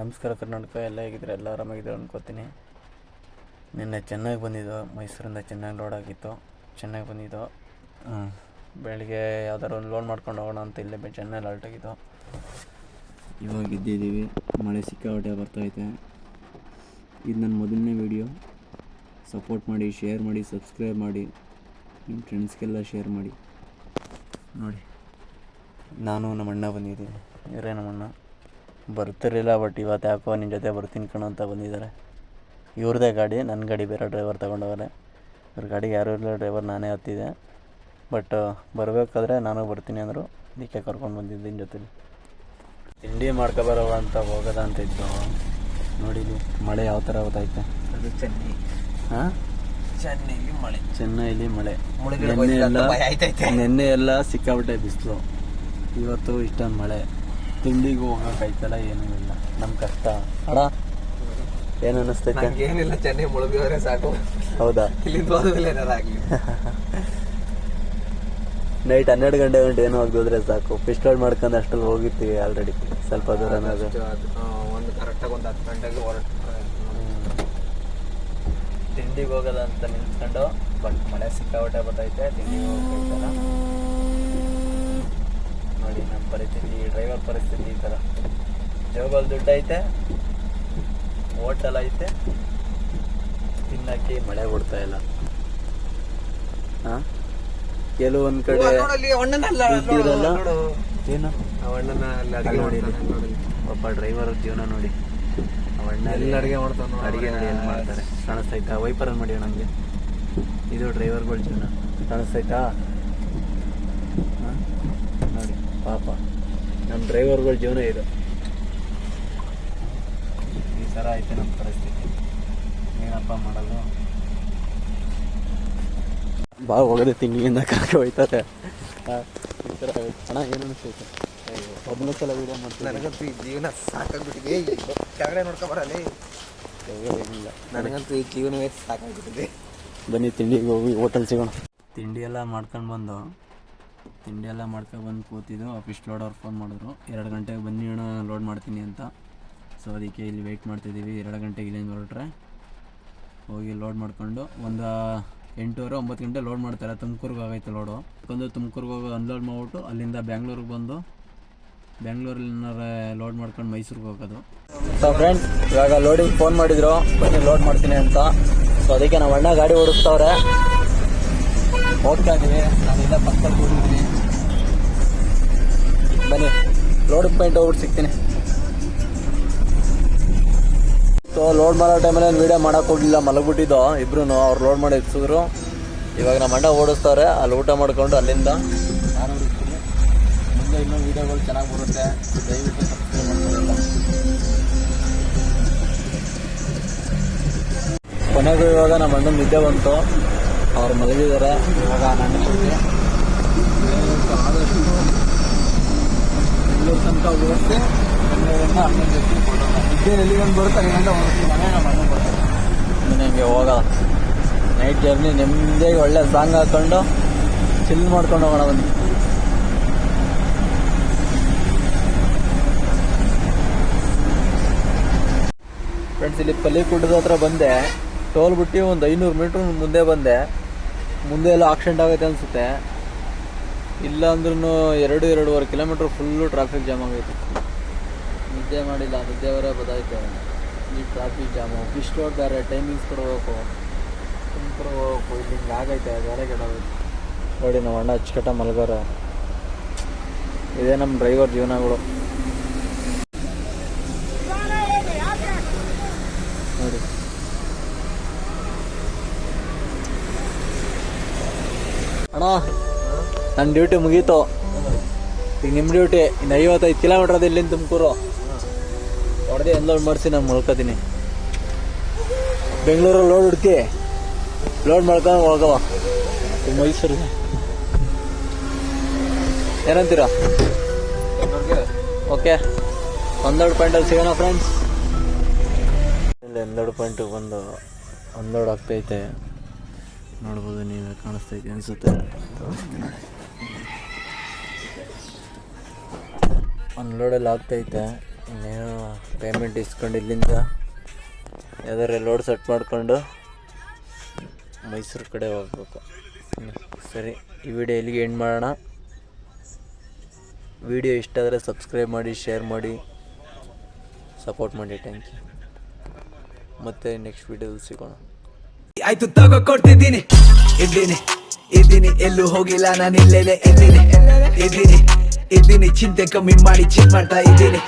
ನಮಸ್ಕಾರ ಕರ್ನಾಟಕ, ಎಲ್ಲ ಹೇಗಿದ್ರೆ ಎಲ್ಲ ಆರಾಮಾಗಿದ್ದಾರೆ ಅಂದ್ಕೋತೀನಿ ನಿನ್ನೆ ಚೆನ್ನಾಗಿ ಬಂದಿದ್ದು, ಮೈಸೂರಿಂದ ಚೆನ್ನಾಗಿ ಲೋಡ್ ಆಗಿತ್ತು. ಚೆನ್ನಾಗಿ ಬಂದಿದ್ದು. ಬೆಳಿಗ್ಗೆ ಯಾವ್ದಾರು ಒಂದು ಲೋಡ್ ಮಾಡ್ಕೊಂಡು ಹೋಗೋಣ ಅಂತ ಇಲ್ಲೇ ಚೆನ್ನಾಗಿ ಚೆನ್ನೈಲಿ ಆಗಿದ್ದು. ಇವಾಗ ಇದ್ದಿದ್ದೀವಿ ಮಳೆ ಸಿಕ್ಕಾಪಟ್ಟೆ ಬರ್ತೈತೆ ಇದು ನನ್ನ ಮೊದಲನೇ ವಿಡಿಯೋ ಸಪೋರ್ಟ್ ಮಾಡಿ ಶೇರ್ ಮಾಡಿ ಸಬ್ಸ್ಕ್ರೈಬ್ ಮಾಡಿ. ನಿಮ್ಮ ಫ್ರೆಂಡ್ಸ್ಗೆಲ್ಲ ಶೇರ್ ಮಾಡಿ. ನೋಡಿ. ನಾನು ನಮ್ಮ ಅಣ್ಣ ಬಂದಿದ್ದೀನಿ. ಇವರೇ ನಮ್ಮ ಅಣ್ಣ ಬರ್ತಿರಲಿಲ್ಲ ಬಟ್ ಇವತ್ತು ಯಾಕೋ ನಿನ್ನ ಜೊತೆ ಬರ್ತೀನಿ ಕಣೋ ಅಂತ ಬಂದಿದ್ದಾರೆ. ಇವ್ರದ್ದೇ ಗಾಡಿ ನನ್ನ ಗಾಡಿ ಬೇರೆ ಡ್ರೈವರ್ ತಗೊಂಡೋಗರೆ ಇವ್ರ ಗಾಡಿಗೆ ಯಾರೂ ಇಲ್ಲ ಡ್ರೈವರ್ ನಾನೇ ಹತ್ತಿದೆ. ಬಟ್ ಬರಬೇಕಾದ್ರೆ ನಾನು ಬರ್ತೀನಿ ಅಂದರು. ಅದಕ್ಕೆ ಕರ್ಕೊಂಡು ಬಂದಿದ್ದೀನಿ ಜೊತೆಲಿ. ತಿಂಡಿ ಮಾಡ್ಕೊಬರವ ಅಂತ ಹೋಗೋದ ಅಂತ ಇತ್ತು ನೋಡಿದ್ವಿ ಮಳೆ ಯಾವ ಥರ ಗೊತ್ತೈತೆ ಅದು ಚೆನ್ನೈ. ಹಾಂ ಚೆನ್ನೈಲಿ ಮಳೆ. ಚೆನ್ನೈಲಿ ಮಳೆ. ನೆನ್ನೆ ಎಲ್ಲ. ನೆನ್ನೆ ಎಲ್ಲ ಸಿಕ್ಕಾಬಿಟ್ಟೆ ಬಿಸಿಲು. ಇವತ್ತು ಇಷ್ಟೊಂದು ಮಳೆ. ತಿಂಡಿಗೂ ಹೋಗೋಕ್ಕಾಯ್ತಲ್ಲ ಏನೂ ಇಲ್ಲ. ನಮ್ಮ ಕಷ್ಟ. ಅಡ ಏನು ಅನ್ನಿಸ್ತೈತೆ? ಏನಿಲ್ಲ ಚೆನ್ನೈ ಮುಳುಗಿದ್ರೆ ಸಾಕು. ಹೌದಾ? ಇಲ್ಲಿ ಹೋದ್ಮೇಲೆ ಏನಾರು ಆಗ್ಲಿ. ನೈಟ್ ಹನ್ನೆರಡು ಗಂಟೆ ಗಂಟೆ ಏನೋ ಹೋಗಿದ್ರೆ ಸಾಕು. ಪಿಸ್ಟೋಲ್ ಮಾಡ್ಕೊಂಡು ಅಷ್ಟಲ್ಲಿ ಹೋಗಿರ್ತೀವಿ ಆಲ್ರೆಡಿ ಸ್ವಲ್ಪ ದೂರ ಅದು, ಒಂದು ಕರೆಕ್ಟಾಗಿ ಒಂದು ಹತ್ತು ಗಂಟೆಗೆ ಹೊರಟು ತಿಂಡಿಗೆ ಹೋಗೋದಂತ ನಿಂತ್ಕೊಂಡು ಬಟ್ ಮಳೆ ಸಿಕ್ಕಾಪಟ್ಟೆ ಬರ್ತೈತೆ ತಿಂಡಿಗೆ ಹೋಗಕ್ಕೈತಲ್ಲ ನೋಡಿ ನಮ್ಮ ಪರಿಸ್ಥಿತಿ ಡ್ರೈವರ್ ಪರಿಸ್ಥಿತಿ ಈ ಥರ ಜೋಗಲ್ ದುಡ್ಡು ಐತೆ ಹೋಟೆಲ್ ಐತೆ ತಿನ್ನಕ್ಕೆ ಮಳೆ ಕೊಡ್ತಾ ಇಲ್ಲ. ಹಾಂ? ಕೆಲವೊಂದು ಕಡೆ ದುಡ್ಡು ಇರಲ್ಲ. ನೋಡು. ಏನು? ಅವಣ್ಣನ ಅಲ್ಲಿ ಅಡಿಗೆ ನೋಡಿ. ನೋಡಿ. ಒಬ್ಬ ಡ್ರೈವರ್ ಜೀವನ ನೋಡಿ. ಅವಣ್ಣ ಎಲ್ಲಿ ಅಡಿಗೆ ಮಾಡ್ತಾನೆ. ಅಡಿಗೆ ನೋಡಿ ಏನು ಮಾಡ್ತಾರೆ. ಕಾಣಿಸ್ತೈತಾ ವೈಪರಲ್ಲಿ ಮಾಡಿ ನಮಗೆ ಇದು ಡ್ರೈವರ್ಗಳ ಜೀವನ. ಕಾಣಿಸ್ತೈತಾ ಪಾಪ. ನಮ್ಮ ಡ್ರೈವರ್ಗಳ ಜೀವನ ಇದು. ಈ ಥರ ಐತೆ ನಮ್ಮ ಪರಿಸ್ಥಿತಿ. ಏನಪ್ಪ ಮಾಡೋದು? ಭಾಳ ಹೋಗೋದೇ ತಿಂಗಳಿಂದ ಕರ್ಕೊ ಹೋಯ್ತಾರೆ ಆ, ಈ ಥರ ಹಣ ಏನು ಅನಿಸ್ತೈತೆ? ಒಬ್ಬನೇ ಸಲ ವೀಡಿಯೋ ಮಾಡ್ತೀನಿ ನನಗಂತೂ ಈ ಜೀವನ ಸಾಕಾಗ್ಬಿಟ್ಟಿದೆ. ಕೆಳಗಡೆ ನೋಡ್ಕೊ ಬರಲಿ ಏನಿಲ್ಲ ನನಗಂತೂ ಈ ಜೀವನವೇ ಸಾಕಾಗ್ಬಿಟ್ಟಿದೆ. ಬನ್ನಿ ತಿಂಡಿಗೆ ಹೋಗಿ ಹೋಟೆಲ್ ಸಿಗೋಣ. ತಿಂಡಿ ಎಲ್ಲ ಮಾಡ್ಕೊಂಡು ಬಂದು ತಿಂಡಿ ಎಲ್ಲ ಮಾಡ್ಕೊಂಡು ಬಂದು ಕೂತಿದ್ದು. ಆಫೀಸ್ ಲೋಡ್ ಅವ್ರು ಫೋನ್ ಮಾಡಿದ್ರು. ಎರಡು ಗಂಟೆಗೆ ಬನ್ನಿ ಅಣ್ಣ ಲೋಡ್ ಮಾಡ್ತೀನಿ ಅಂತ. ಸೊ ಅದಕ್ಕೆ ಇಲ್ಲಿ ವೆಯ್ಟ್ ಮಾಡ್ತಿದ್ದೀವಿ. ಎರಡು ಗಂಟೆಗೆ ಇಲ್ಲಿಂದ ಹೊರಟ್ರೆ ಹೋಗಿ ಲೋಡ್ ಮಾಡ್ಕೊಂಡು ಒಂದು ಎಂಟೂವರೆ, ಒಂಬತ್ತು ಗಂಟೆ ಲೋಡ್ ಮಾಡ್ತಾರೆ. ತುಮಕೂರಿಗೆ ಆಗೈತೆ ಲೋಡು ಬಂದು ತುಮಕೂರಿಗೆ ಹೋಗಿ ಅನ್ಲೋಡ್ ಮಾಡ್ಬಿಟ್ಟು ಅಲ್ಲಿಂದ ಬ್ಯಾಂಗ್ಳೂರಿಗೆ ಬಂದು ಬ್ಯಾಂಗ್ಳೂರಲ್ಲಿ ಲೋಡ್ ಮಾಡ್ಕೊಂಡು ಮೈಸೂರಿಗೆ ಹೋಗೋದು. ಸೊ ಫ್ರೆಂಡ್ ಇವಾಗ ಲೋಡಿಂಗ್ ಫೋನ್ ಮಾಡಿದ್ರು. ಬನ್ನಿ ಲೋಡ್ ಮಾಡ್ತೀನಿ ಅಂತ. ಸೊ ಅದಕ್ಕೆ ನಮ್ಮ ಅಣ್ಣ ಗಾಡಿ ಓಡಿಸ್ತವ್ರೆ. ಹೋಗ್ತಾ ಇದ್ದೀವಿ ನಾನಿಲ್ಲ ಪಕ್ಕದಲ್ಲಿ ಕೂತಿದ್ದೀನಿ. ಬನ್ನಿ ಲೋಡ್ ಪಾಯಿಂಟ್ ಹೋಗ್ಬಿಟ್ಟು ಸಿಗ್ತೀನಿ. ಸೊ ಲೋಡ್ ಮಾಡೋ ಟೈಮಲ್ಲಿ ಒಂದು ವೀಡಿಯೋ ಮಾಡೋಕೆ ಹೋಗಲಿಲ್ಲ, ಮಲಗಿಬಿಟ್ಟಿದ್ದು ಇಬ್ರು ಅವ್ರು ಲೋಡ್ ಮಾಡಿ ಎತ್ಸಿದ್ರು ಇವಾಗ ನಮ್ಮ ಅಣ್ಣ ಓಡಿಸ್ತಾರೆ. ಅಲ್ಲಿ ಊಟ ಮಾಡ್ಕೊಂಡು ಅಲ್ಲಿಂದ ನಾನು ಮುಂದೆ ಇನ್ನೂ ವೀಡಿಯೋಗಳು ಚೆನ್ನಾಗಿ ಬರುತ್ತೆ. ದಯವಿಟ್ಟು ಸಬ್ಸ್ಕ್ರೈಬ್ ಮಾಡ್ಕೊಳ್ಳಿ. ಕೊನೆಗೂ ಇವಾಗ ನಮ್ಮ ಅಣ್ಣನ ನಿದ್ದೆ ಬಂತು. ಅವ್ರು ಮಲಗಿದ್ದಾರೆ ಇವಾಗ ನನ್ನ ಜೊತೆ. ಆದಷ್ಟು ಬೆಂಗಳೂರು ತನಕ ಹೋಗುತ್ತೆ ಬೆಂಗಳೂರಿಂದ ಅಣ್ಣನ ಜೊತೆ ಕೊಡೋಣ ನಿದ್ದೆ ಎಲ್ಲಿಗೊಂದು ಬರುತ್ತೆ, ಅಲ್ಲಿಂದ ಹೋಗ್ತೀನಿ. ಮನೆ ನಮ್ಮ ಅಣ್ಣ ಬರ್ತಾರೆ ನಿಮಗೆ ಹೋಗಲ್ಲ. ನೈಟ್ ಜರ್ನಿ ನಿಮ್ಮದೇ ಒಳ್ಳೆ ಸಾಂಗ್ ಹಾಕ್ಕೊಂಡು ಚಿಲ್ ಮಾಡ್ಕೊಂಡು ಹೋಗೋಣ ಬನ್ನಿ. ಫ್ರೆಂಡ್ಸ್ ಇಲ್ಲಿ ಪಲ್ಲಿಕುಡ್ಡದ ಹತ್ರ ಬಂದೆ. ಟೋಲ್ ಬಿಟ್ಟು ಒಂದು ಐನೂರು ಮೀಟ್ರ್ ಮುಂದೆ ಬಂದೆ. ಮುಂದೆ ಎಲ್ಲ ಆಕ್ಸಿಡೆಂಟ್ ಆಗೈತೆ ಅನಿಸುತ್ತೆ. ಇಲ್ಲ ಅಂದ್ರೂ ಎರಡು, ಎರಡೂವರೆ ಕಿಲೋಮೀಟ್ರ್ ಫುಲ್ಲು ಟ್ರಾಫಿಕ್ ಜಾಮ್ ಆಗೈತೆ. ನಿದ್ದೆ ಮಾಡಿಲ್ಲ, ನಿದ್ದೆವರೇ ಬದಾಯ್ತು ಈ ಟ್ರಾಫಿಕ್ ಜಾಮು ಇಷ್ಟು ಬೇರೆ ಟೈಮಿಂಗ್ಸ್ ಕೊಡಬೇಕು ತುಮಕೂರು ಹೋಗ್ಬೇಕು ಇಲ್ಲಿ ಹಿಂಗೆ ಆಗೈತೆ, ಬೇರೆ ಕೆಡೋದು ನೋಡಿ ನಮ್ಮ ಅಣ್ಣ ಅಚ್ಚುಕಟ್ಟ ಮಲಗೋರ. ಇದೇ ನಮ್ಮ ಡ್ರೈವರ್ ಜೀವನಗಳು ನೋಡಿ. ಅಣ್ಣ ನನ್ನ ಡ್ಯೂಟಿ ಮುಗೀತು. ಈಗ ನಿಮ್ಮ ಡ್ಯೂಟಿ ಇನ್ನು ಐವತ್ತೈದು ಕಿಲೋಮೀಟ್ರ್ ಅದು ಇಲ್ಲಿಂದ ತುಮಕೂರು. ಹೊಡೆದೇ ಲೋಡ್ ಮಾಡಿಸಿ ನಾನು ಮಲ್ಕೋತೀನಿ. ಬೆಂಗಳೂರಲ್ಲಿ ಲೋಡ್ ಹುಡ್ಕಿ ಲೋಡ್ ಮಾಡ್ಕೊಂಡು ಹೋಗವ. ಮೈಸೂರು. ಮೈಸೂರಿಗೆ ಏನಂತೀರಾ ಓಕೆ ಒಂದೆರಡು ಪಾಯಿಂಟಲ್ಲಿ ಸಿಗೋಣ ಫ್ರೆಂಡ್ಸ್ ಇಲ್ಲಿ ಒಂದೆರಡು ಪಾಯಿಂಟಿಗೆ ಬಂದು ಒಂದೆರಡು ಆಗ್ತೈತೆ. ನೋಡ್ಬೋದು, ನೀವೇ ಕಾಣಿಸ್ತೈತೆ ಅನಿಸುತ್ತೆ. ಅನ್ಲೋಡಲ್ಲಿ ಆಗ್ತೈತೆ ಇನ್ನೇನು ಪೇಮೆಂಟ್ ಇಸ್ಕೊಂಡು ಇಲ್ಲಿಂದ ಯಾವ್ದಾರೆ ಲೋಡ್ ಸೆಟ್ ಮಾಡಿಕೊಂಡು ಮೈಸೂರು ಕಡೆ ಹೋಗ್ಬೇಕು. ಸರಿ, ಈ ವಿಡಿಯೋ ಇಲ್ಲಿಗೆ ಎಂಡ್ ಮಾಡೋಣ? ವಿಡಿಯೋ ಇಷ್ಟ ಆದರೆ ಸಬ್ಸ್ಕ್ರೈಬ್ ಮಾಡಿ ಶೇರ್ ಮಾಡಿ ಸಪೋರ್ಟ್ ಮಾಡಿ. ಥ್ಯಾಂಕ್ ಯು ಮತ್ತು ನೆಕ್ಸ್ಟ್ ವಿಡಿಯೋದಲ್ಲಿ ಸಿಗೋಣ. ಆಯ್ತು ತಗೋ ಕೊಡ್ತಿದ್ದೀನಿ. ಇದ್ದೀನಿ ಇದ್ದೀನಿ, ಎಲ್ಲೂ ಹೋಗಿಲ್ಲ, ನಾನು ಇಲ್ಲೇನೆ ಇದ್ದೀನಿ. ಇದ್ದೀನಿ ಇದ್ದೀನಿ, ಚಿಂತೆ ಕಮ್ಮಿ ಮಾಡಿ ಚಿನ್ ಮಾಡ್ತಾ ಇದ್ದೀನಿ.